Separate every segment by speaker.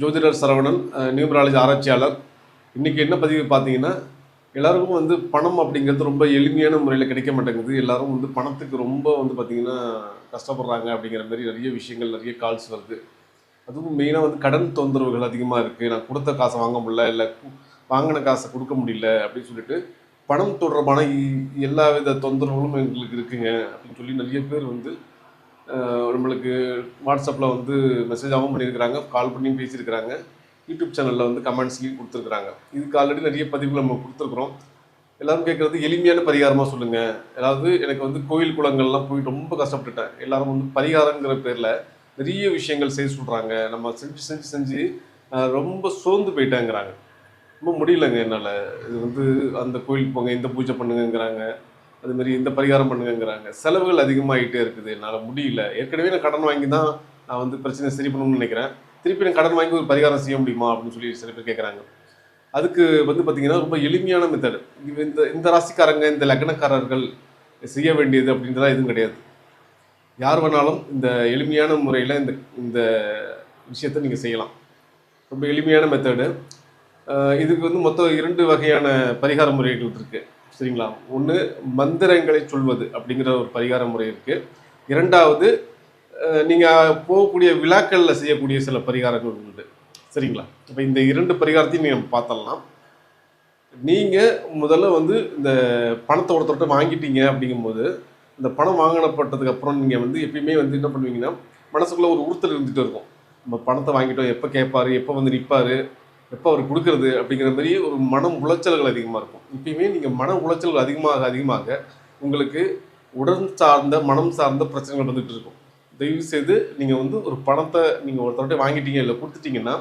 Speaker 1: ஜோதிடர் சரவணன் நியூமராலஜி ஆராய்ச்சியாளர். இன்றைக்கி என்ன பதிவு பார்த்தீங்கன்னா எல்லாருக்கும் வந்து பணம் அப்படிங்கிறது ரொம்ப எளிமையான முறையில் கிடைக்க மாட்டேங்குது. எல்லாரும் வந்து பணத்துக்கு ரொம்ப வந்து பார்த்திங்கன்னா கஷ்டப்படுறாங்க அப்படிங்கிற மாதிரி நிறைய விஷயங்கள் நிறைய கால்ஸ் வருது. அதுவும் மெயினாக வந்து கடன் தொந்தரவுகள் அதிகமாக இருக்குது நான் கொடுத்த காசை வாங்க முடியல இல்லை வாங்கின காசை கொடுக்க முடியல அப்படின்னு சொல்லிட்டு பணம் தொடர்பான எல்லா வித தொந்தரவுகளும் எங்களுக்கு இருக்குங்க அப்படின்னு சொல்லி நிறைய பேர் வந்து நம்மளுக்கு வாட்ஸ்அப்பில் வந்து மெசேஜாகவும் பண்ணியிருக்கிறாங்க கால் பண்ணியும் பேசியிருக்கிறாங்க யூடியூப் சேனலில் வந்து கமெண்ட்ஸ்லையும் கொடுத்துருக்குறாங்க. இதுக்கு ஆல்ரெடி நிறைய பதிவுகள் நம்ம கொடுத்துருக்குறோம். எல்லோரும் கேட்குறது எளிமையான பரிகாரமாக சொல்லுங்கள் அதாவது எனக்கு வந்து கோயில் குளங்கள்லாம் போய் ரொம்ப கஷ்டப்பட்டுட்டேன். எல்லாரும் வந்து பரிகாரங்கிற பேரில் நிறைய விஷயங்கள் செய்ய சொல்கிறாங்க நம்ம செஞ்சு செஞ்சு செஞ்சு ரொம்ப சோர்ந்து போயிட்டேங்கிறாங்க. ரொம்ப முடியலங்க என்னால். இது வந்து அந்த கோயிலுக்கு போங்க இந்த பூஜை பண்ணுங்கங்கிறாங்க. அது மாதிரி இந்த பரிகாரம் பண்ணுங்கிறாங்க செலவுகள் அதிகமாகிட்டே இருக்குது. என்னால் முடியல. ஏற்கனவே நான் கடன் வாங்கி தான் நான் வந்து பிரச்சனை சரி பண்ணணும்னு நினைக்கிறேன். திருப்பி நான் கடன் வாங்கி ஒரு பரிகாரம் செய்ய முடியுமா? அப்படின்னு சொல்லி சில பேர் கேட்குறாங்க அதுக்கு வந்து பார்த்திங்கன்னா ரொம்ப எளிமையான மெத்தடு இந்த இந்த ராசிக்காரங்க இந்த லக்னக்காரர்கள் செய்ய வேண்டியது அப்படின்றதெல்லாம் எதுவும் கிடையாது. யார் வேணாலும் இந்த எளிமையான முறையில் இந்த இந்த விஷயத்தை நீங்கள் செய்யலாம். ரொம்ப எளிமையான மெத்தடு இதுக்கு வந்து மொத்தம் இரண்டு வகையான பரிகார முறைகள் இருக்குது சரிங்களா? ஒன்று மந்திரங்களை சொல்வது அப்படிங்கிற ஒரு பரிகார முறை இருக்குது இரண்டாவது நீங்கள் போகக்கூடிய விழாக்களில் செய்யக்கூடிய சில பரிகாரங்கள் உண்டு. சரிங்களா? இப்போ இந்த இரண்டு பரிகாரத்தையும் நீங்கள் பார்த்தலாம் நீங்கள் முதல்ல வந்து இந்த பணத்தை ஒருத்தர்கிட்ட வாங்கிட்டீங்க அப்படிங்கும்போது இந்த பணம் வாங்கினப்பட்டதுக்கு அப்புறம் நீங்கள் வந்து எப்பயுமே வந்து என்ன பண்ணுவீங்கன்னா மனசுக்குள்ளே ஒரு உறுத்தல் இருந்துகிட்டு இருக்கும். நம்ம பணத்தை வாங்கிட்டோம் எப்போ கேட்பார் எப்போ வந்து நிற்பார் எப்போ அவர் கொடுக்கறது அப்படிங்கிற மாதிரி ஒரு மனம் உளைச்சல்கள் அதிகமாக இருக்கும். எப்பயுமே நீங்கள் மன உளைச்சல் அதிகமாக அதிகமாக உங்களுக்கு உடல் சார்ந்த மனம் சார்ந்த பிரச்சனைகள் வந்துகிட்டு இருக்கும். தயவு செய்து நீங்கள் வந்து ஒரு பணத்தை நீங்கள் ஒருத்தர்கிட்ட வாங்கிட்டீங்க இல்லை கொடுத்துட்டீங்கன்னா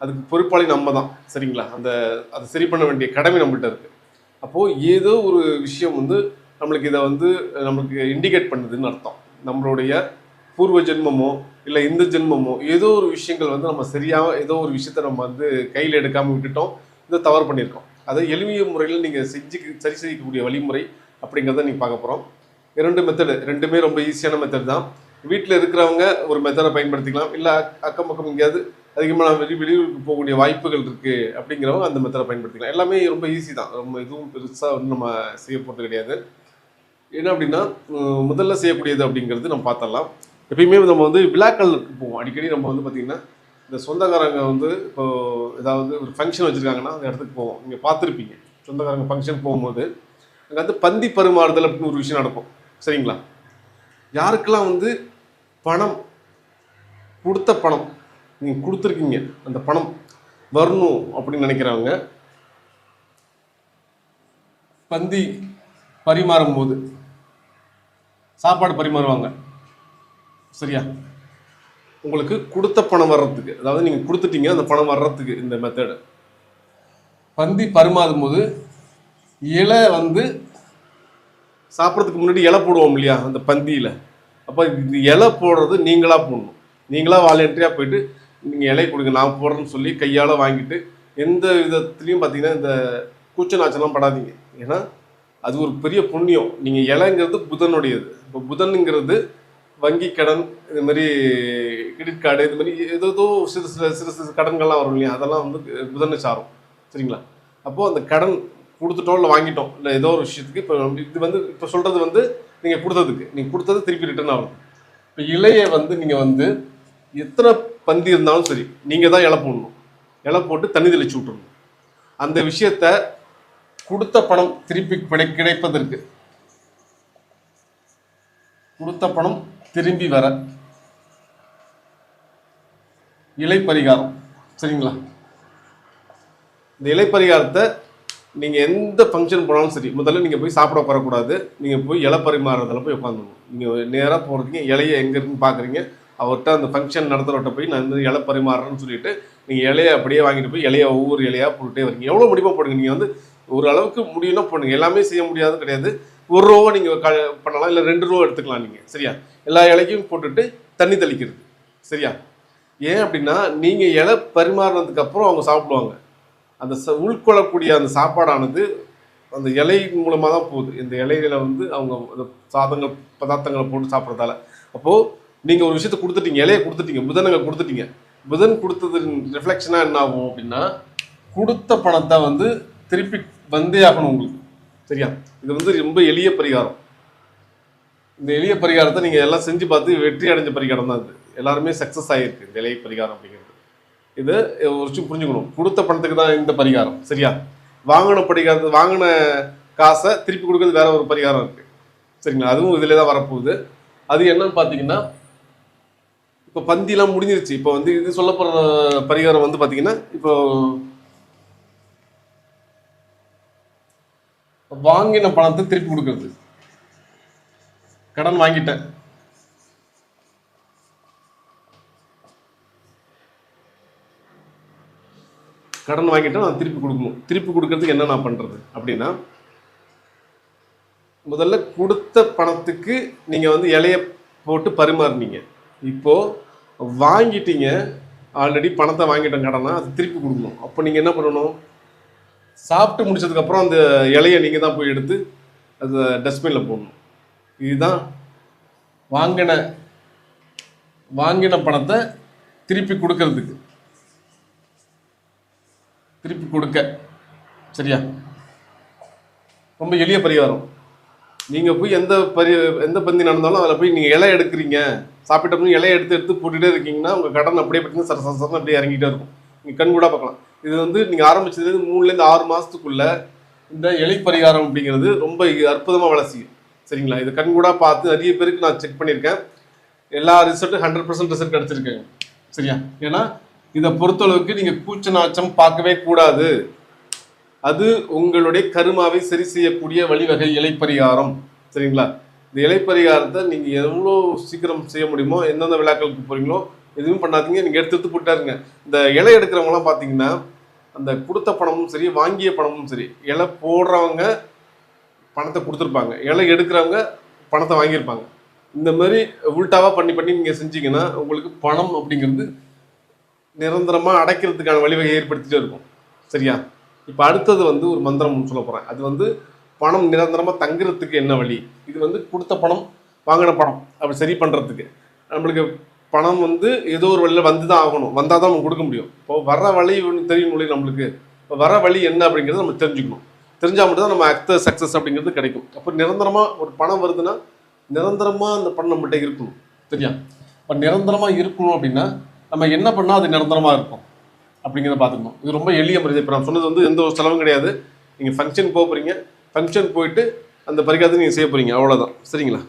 Speaker 1: அதுக்கு பொறுப்பாளி நம்ம தான் சரிங்களா? அந்த அதை சரி பண்ண வேண்டிய கடமை நம்மகிட்ட இருக்குது அப்போது ஏதோ ஒரு விஷயம் வந்து நம்மளுக்கு இதை வந்து நம்மளுக்கு இண்டிகேட் பண்ணுதுன்னு அர்த்தம். நம்மளுடைய பூர்வ ஜென்மமோ இல்லை இந்த ஜென்மமோ ஏதோ ஒரு விஷயங்கள் வந்து நம்ம சரியாக ஏதோ ஒரு விஷயத்த நம்ம வந்து கையில் எடுக்காமல் விட்டுட்டோம் இதை தவறு பண்ணியிருக்கோம். அதை எளிமைய முறையில் நீங்கள் செஞ்சு சரி செய்யக்கூடிய வழிமுறை அப்படிங்கிறத நீங்கள் பார்க்க போகிறோம் இரண்டு மெத்தடு ரெண்டுமே ரொம்ப ஈஸியான மெத்தட் தான். வீட்டில் இருக்கிறவங்க ஒரு மெத்தடை பயன்படுத்திக்கலாம். இல்லை அக்கம் பக்கம் எங்கேயாவது அதிகமாக வெளி வெளியூருக்கு போகக்கூடிய வாய்ப்புகள் இருக்குது அப்படிங்கிறவங்க அந்த மெத்தடை பயன்படுத்திக்கலாம். எல்லாமே ரொம்ப ஈஸி தான். ரொம்ப எதுவும் பெருசாக வந்து நம்ம செய்ய போகிறது கிடையாது. என்ன அப்படின்னா முதல்ல செய்யக்கூடியது அப்படிங்கிறது நம்ம பார்த்தரலாம் எப்பயுமே நம்ம வந்து விழாக்களுக்கு போவோம். அடிக்கடி நம்ம வந்து பார்த்திங்கன்னா இந்த சொந்தக்காரங்க வந்து இப்போ ஏதாவது ஒரு ஃபங்க்ஷன் வச்சுருக்காங்கன்னா அந்த இடத்துக்கு போவோம். நீங்கள் பார்த்துருப்பீங்க. சொந்தக்காரங்க ஃபங்க்ஷன் போகும்போது அங்கே வந்து பந்தி பரிமாறுதல் அப்படின்னு ஒரு விஷயம் நடக்கும். சரிங்களா? யாருக்கெல்லாம் வந்து பணம் கொடுத்த பணம் நீங்கள் கொடுத்துருக்கீங்க அந்த பணம் வரணும் அப்படின்னு நினைக்கிறவங்க பந்தி பரிமாறும் போது சாப்பாடு பரிமாறுவாங்க. சரியா? உங்களுக்கு கொடுத்த பணம் வர்றதுக்கு அதாவது நீங்கள் கொடுத்துட்டீங்க அந்த பணம் வர்றதுக்கு இந்த மெத்தடு பந்தி பரிமாறும் போது இலை வந்து சாப்பிட்றதுக்கு முன்னாடி இலை போடுவோம் இல்லையா அந்த பந்தியில். அப்போ இது இலை போடுறது நீங்களாக போடணும். நீங்களாக வாலண்டரியாக போயிட்டு நீங்கள் இலை கொடுங்க நான் போடுறேன்னு சொல்லி கையால் வாங்கிட்டு எந்த விதத்துலையும் பார்த்தீங்கன்னா இந்த கூச்ச நாச்சலாம் படாதீங்க. ஏன்னா அது ஒரு பெரிய புண்ணியம். நீங்கள் இலைங்கிறது புதனுடையது. இப்போ புதனுங்கிறது வங்கி கடன் இது மாதிரி கிரெடிட் கார்டு இது மாதிரி ஏதோ ஏதோ சிறு சிறு சிறு சிறு கடன்கள்லாம் வரும் இல்லையா? அதெல்லாம் வந்து புதனை சாரும். சரிங்களா? அப்போது அந்த கடன் கொடுத்துட்டோம் இல்லை வாங்கிட்டோம் இல்லை ஏதோ ஒரு விஷயத்துக்கு இப்போ இது வந்து இப்போ சொல்கிறது வந்து நீங்கள் கொடுத்ததுக்கு. நீங்கள் கொடுத்தது திருப்பி ரிட்டர்ன் ஆகும் இப்போ இலையை வந்து நீங்கள் வந்து எத்தனை பந்தி இருந்தாலும் சரி நீங்கள் தான் இலை போடணும். இலை போட்டு தண்ணி தெளிச்சு விட்டுறணும். அந்த விஷயத்த கொடுத்த பணம் திருப்பி கிடை கிடைப்பதற்கு கொடுத்த பணம் திரும்பி வர. இலை பரிகாரம் சரிங்களா? இந்த இலை பரிகாரத்தை நீங்கள் எந்த ஃபங்க்ஷன் போனாலும் சரி முதல்ல நீங்கள் போய் சாப்பிட உட்காரக்கூடாது. நீங்கள் போய் இலை பரிமாறுறதுல போய் உட்காந்துடணும் நீங்கள் நேராக போகிறீங்க இலையை எங்கே இருக்குன்னு பார்க்குறீங்க அவர்கிட்ட அந்த ஃபங்க்ஷன் நடத்துகிறவர்கிட்ட போய் நான் இந்த இலை பரிமாறுறேன்னு சொல்லிட்டு நீங்கள் இலையை அப்படியே வாங்கிட்டு போய் இலையை ஒவ்வொரு இலையாக போட்டுட்டே வரீங்க. எவ்வளோ முடியுமோ போடுங்க? நீங்கள் வந்து ஒரு அளவுக்கு முடியும்னா பண்ணுங்க. எல்லாமே செய்ய முடியாது கிடையாது. ஒரு ரூபா நீங்கள் க பண்ணலாம். இல்லை ரெண்டு ரூபா எடுத்துக்கலாம் நீங்கள் சரியா? எல்லா இலைக்கும் போட்டுட்டு தண்ணி தெளிக்கிறது. சரியா? ஏன் அப்படின்னா நீங்கள் இலை பரிமாறினதுக்கு அப்புறம் அவங்க சாப்பிடுவாங்க. அந்த ச உள்கொள்ளக்கூடிய அந்த சாப்பாடானது அந்த இலை மூலமாக தான் போகுது. இந்த இலையில வந்து அவங்க அந்த சாதங்கள் பதார்த்தங்களை போட்டு சாப்பிட்றதால. அப்போது நீங்கள் ஒரு விஷயத்தை கொடுத்துட்டீங்க. இலையை கொடுத்துட்டீங்க. புதனங்க கொடுத்துட்டீங்க. புதன் கொடுத்தது ரிஃப்ளெக்ஷனாக என்ன ஆகும் அப்படின்னா கொடுத்த பணத்தை வந்து திருப்பி வந்தே ஆகணும் உங்களுக்கு. சரியா? இது வந்து ரொம்ப எளிய பரிகாரம். இந்த எளிய பரிகாரத்தை நீங்கள் எல்லாம் செஞ்சு பார்த்து வெற்றி அடைஞ்ச பரிகாரம் தான் இது. எல்லாருமே சக்ஸஸ் ஆகிருக்கு இந்த எளிய பரிகாரம் அப்படிங்கிறது. இது ஒரு விஷயம் புரிஞ்சுக்கணும். கொடுத்த பணத்துக்கு தான் இந்த பரிகாரம். சரியா? வாங்கின பரிகாரத்தை வாங்கின காசை திருப்பி கொடுக்கறது வேற ஒரு பரிகாரம் இருக்குது சரிங்களா? அதுவும் இதில் தான் வரப்போகுது. அது என்னன்னு பார்த்தீங்கன்னா இப்போ பந்திலாம் முடிஞ்சிருச்சு. இப்போ வந்து இது சொல்லப்படுற பரிகாரம் வந்து பார்த்தீங்கன்னா இப்போ வாங்கின பணத்தை திருப்பி கொடுக்கறது. கடன் வாங்கிட்டேன். கடன் வாங்கிட்டேன் நான் திருப்பி கொடுக்கணும். திருப்பி கொடுக்கறதுக்கு என்ன நான் பண்றது? அப்படின்னா முதல்ல கொடுத்த பணத்துக்கு நீங்க வந்து இலைய போட்டு பரிமாறுனீங்க. இப்போ வாங்கிட்டீங்க ஆல்ரெடி பணத்தை வாங்கிட்டேன் கடனா அது திருப்பி கொடுக்கணும். அப்போ நீங்க என்ன பண்ணணும்? சாப்பிட்டு முடிச்சதுக்கப்புறம் அந்த இலையை நீங்கள் தான் போய் எடுத்து அது டஸ்ட்பினில் போடணும். இதுதான் வாங்கின வாங்கின பணத்தை திருப்பி கொடுக்கறதுக்கு. திருப்பி கொடுக்க. சரியா? ரொம்ப எளிய பரிகாரம். நீங்கள் போய் எந்த பரி எந்த பந்தி நடந்தாலும் அதில் போய் நீங்கள் இலை எடுக்கிறீங்க. சாப்பிட்ட பிறகு இலையை எடுத்து எடுத்து போட்டுகிட்டே இருக்கீங்கன்னா உங்கள் கடன் அப்படியே பார்த்தீங்கன்னா சர அப்படியே இறங்கிட்டே இருக்கும். நீங்கள் கண் கூட பார்க்கலாம். இது வந்து நீங்கள் ஆரம்பிச்சதுலேருந்து மூணுலேருந்து ஆறு மாதத்துக்குள்ள இந்த எலி பரிகாரம் அப்படிங்கிறது ரொம்ப அற்புதமாக வேலை செய்யும். சரிங்களா? இது கண்கூடாக பார்த்து நிறைய பேருக்கு நான் செக் பண்ணியிருக்கேன். எல்லா ரிசல்ட்டும் ஹண்ட்ரட் பர்சன்ட் ரிசல்ட் கிடச்சிருக்கேங்க. சரியா? ஏன்னா இதை பொறுத்தளவுக்கு நீங்கள் கூச்ச நாச்சம் பார்க்கவே கூடாது. அது உங்களுடைய கருமாவை சரி செய்யக்கூடிய வழிவகை இலை பரிகாரம். சரிங்களா? இந்த இலைப்பரிகாரத்தை நீங்கள் எவ்வளோ சீக்கிரம் செய்ய முடியுமோ எந்தெந்த விழாக்களுக்கு போகிறீங்களோ எதுவும் பண்ணாதீங்க. நீங்கள் எடுத்து எடுத்து போட்டாருங்க. இந்த இலை எடுக்கிறவங்களாம் பார்த்தீங்கன்னா அந்த கொடுத்த பணமும் சரி வாங்கிய பணமும் சரி இலை போடுறவங்க பணத்தை கொடுத்துருப்பாங்க. இலை எடுக்கிறவங்க பணத்தை வாங்கியிருப்பாங்க. இந்த மாதிரி உல்டாவா பண்ணி பண்ணி நீங்கள் செஞ்சீங்கன்னா உங்களுக்கு பணம் அப்படிங்கிறது நிரந்தரமாக அடைக்கிறதுக்கான வழிவகை ஏற்படுத்திகிட்டே இருக்கும். சரியா? இப்போ அடுத்தது வந்து ஒரு மந்திரம் சொல்ல போகிறேன் அது வந்து பணம் நிரந்தரமாக தங்குறதுக்கு என்ன வழி? இது வந்து கொடுத்த பணம் வாங்கின பணம். அப்படி சரி பண்ணுறதுக்கு நம்மளுக்கு பணம் வந்து ஏதோ ஒரு வழியில் வந்து தான் ஆகணும். வந்தால் தான் நம்ம கொடுக்க முடியும். இப்போ வர வழி தெரியும் மொழி நம்மளுக்கு. இப்போ வர வழி என்ன அப்படிங்கிறத நம்ம தெரிஞ்சுக்கணும். தெரிஞ்சால் மட்டும்தான் நம்ம அக்த சக்ஸஸ் அப்படிங்கிறது கிடைக்கும். அப்போ நிரந்தரமாக ஒரு பணம் வருதுன்னா நிரந்தரமாக அந்த பணம் நம்மகிட்ட இருக்கணும். சரியா? இப்போ நிரந்தரமாக இருக்கணும் அப்படின்னா நம்ம என்ன பண்ணால் அது நிரந்தரமாக இருக்கும் அப்படிங்கிறத பார்த்துக்கணும். இது ரொம்ப எளிய முறை இப்போ நான் சொன்னது வந்து எந்த ஒரு செலவும் கிடையாது. நீங்கள் ஃபங்க்ஷன் போக போகிறீங்க ஃபங்க்ஷன் போயிட்டு அந்த பரிகாரத்தை நீங்கள் செய்ய போகிறீங்க அவ்வளோதான் சரிங்களா?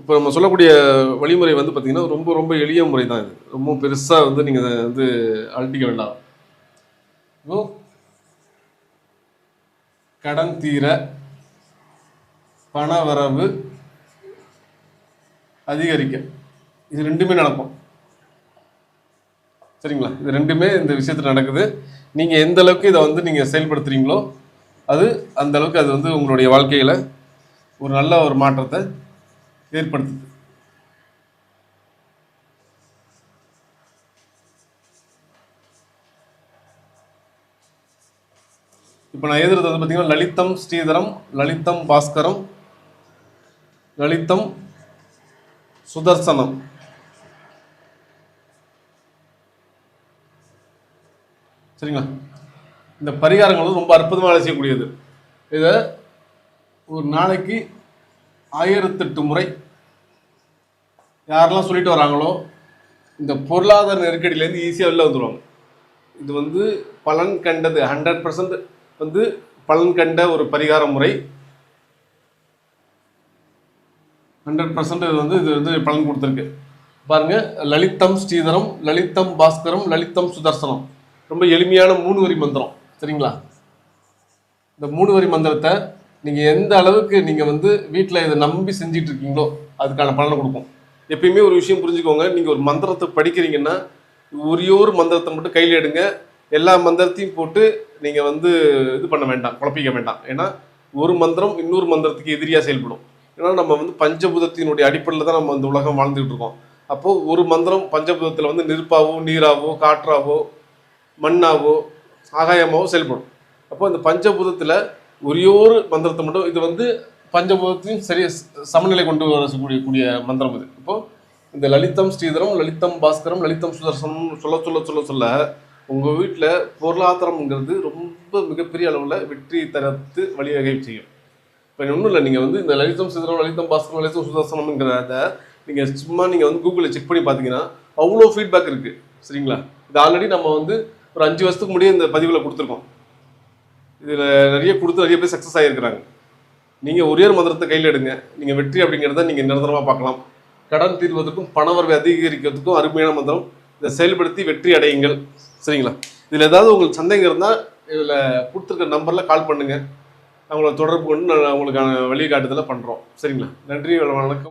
Speaker 1: இப்போ நம்ம சொல்லக்கூடிய வழிமுறை வந்து பார்த்தீங்கன்னா ரொம்ப ரொம்ப எளிய முறை தான் இது. ரொம்ப பெருசாக வந்து நீங்கள் வந்து அழட்டிக்க வேண்டாம். இப்போ கடன் தீர பணவரவு அதிகரிக்க. இது ரெண்டுமே நடக்கும். சரிங்களா? இது ரெண்டுமே இந்த விஷயத்தில் நடக்குது. நீங்கள் எந்த அளவுக்கு இதை வந்து நீங்கள் செயல்படுத்துகிறீங்களோ அது அந்த அளவுக்கு அது வந்து உங்களுடைய வாழ்க்கையில் ஒரு நல்ல ஒரு மாற்றத்தை ஏற்படுத்துது. இப்போ நான் எழுதுறது வந்து பார்த்தீங்கன்னா லலிதம் ஸ்ரீதரம் லலிதம் பாஸ்கரம் லலிதம் சுதர்சனம். சரிங்களா? இந்த பரிகாரங்கள் வந்து ரொம்ப அற்புதமாக வேலை செய்யக்கூடியது இதை ஒரு நாளைக்கு ஆயிரத்தெட்டு முறை யாரெல்லாம் சொல்லிட்டு வராங்களோ இந்த பொருளாதார நெருக்கடியிலேருந்து ஈஸியாக வெளில வந்துடுவாங்க இது வந்து பலன் கண்டது ஹண்ட்ரட் பர்சன்ட் வந்து பலன் கண்ட ஒரு பரிகார முறை. ஹண்ட்ரட் பர்சன்ட் இது வந்து இது வந்து பலன் கொடுத்துருக்கு. பாருங்க லலிதம் ஸ்ரீதரம் லலிதம் பாஸ்கரம் லலிதம் சுதர்சனம். ரொம்ப எளிமையான மூணு வரி மந்திரம் சரிங்களா? இந்த மூணு வரி மந்திரத்தை நீங்கள் எந்த அளவுக்கு நீங்கள் வந்து வீட்டில் இதை நம்பி செஞ்சுட்டு இருக்கீங்களோ அதுக்கான பலனை கொடுக்கும். எப்பயுமே ஒரு விஷயம் புரிஞ்சுக்கோங்க. நீங்கள் ஒரு மந்திரத்தை படிக்கிறீங்கன்னா ஒரே ஒரு மந்திரத்தை மட்டும் கையில் எடுங்க. எல்லா மந்திரத்தையும் போட்டு நீங்கள் வந்து இது பண்ண வேண்டாம் குழப்பிக்க வேண்டாம். ஏன்னா ஒரு மந்திரம் இன்னொரு மந்திரத்துக்கு எதிரியாக செயல்படும். ஏன்னா நம்ம வந்து பஞ்சபூதத்தினுடைய அடிப்படையில் தான் நம்ம இந்த உலகம் வாழ்ந்துகிட்டு இருக்கோம் அப்போது ஒரு மந்திரம் பஞ்சபூதத்தில் வந்து நெருப்பாவோ நீராவோ காற்றாவோ மண்ணாவோ ஆகாயமாவோ செயல்படும். அப்போ இந்த பஞ்சபூதத்தில் ஒரே ஒரு மந்திரத்தை மட்டும் இது வந்து பஞ்சபூதத்தையும் சரி சமநிலை கொண்டு வரக்கூடிய கூடிய மந்திரம் இது. இப்போ இந்த லலிதம் ஸ்ரீதரம் லலிதம் பாஸ்கரம் லலிதம் சுதர்சனம் சொல்ல சொல்ல சொல்ல சொல்ல உங்கள் வீட்டில் பொருளாதாரம்ங்கிறது ரொம்ப மிகப்பெரிய அளவில் வெற்றி தரத்து வழிவகை செய்யும். இப்போ ஒன்றும் இல்லை நீங்கள் வந்து இந்த லலிதம் ஸ்ரீதரம் லலிதம் பாஸ்கரம் லலிதம் சுதர்சனம்ங்கிறத நீங்கள் சும்மா நீங்கள் வந்து கூகுளில் செக் பண்ணி பார்த்தீங்கன்னா அவ்வளோ ஃபீட்பேக் இருக்குது சரிங்களா? இது ஆல்ரெடி நம்ம வந்து ஒரு அஞ்சு வருஷத்துக்கு முன்னாடியே இந்த பதிவில் கொடுத்துருக்கோம். இதில் நிறைய கொடுத்து நிறைய பேர் சக்ஸஸ் ஆகியிருக்கிறாங்க நீங்கள் ஒரே ஒரு மந்திரத்தை கையில் எடுங்க. நீங்கள் வெற்றி அப்படிங்கிறத நீங்கள் நிரந்தரமாக பார்க்கலாம். கடன் தீர்வதற்கும் பணவரவை அதிகரிக்கிறதுக்கும் அருமையான மந்திரம். இதை செயல்படுத்தி வெற்றி அடையுங்கள். சரிங்களா? இதில் ஏதாவது உங்களுக்கு சந்தேகம் இருந்தால் இதில் கொடுத்துருக்க நம்பரில் கால் பண்ணுங்கள் அவங்கள தொடர்பு கொண்டு நான் உங்களுக்கான வழிகாட்டுதலை பண்ணுறோம் சரிங்களா? நன்றி வணக்கம்.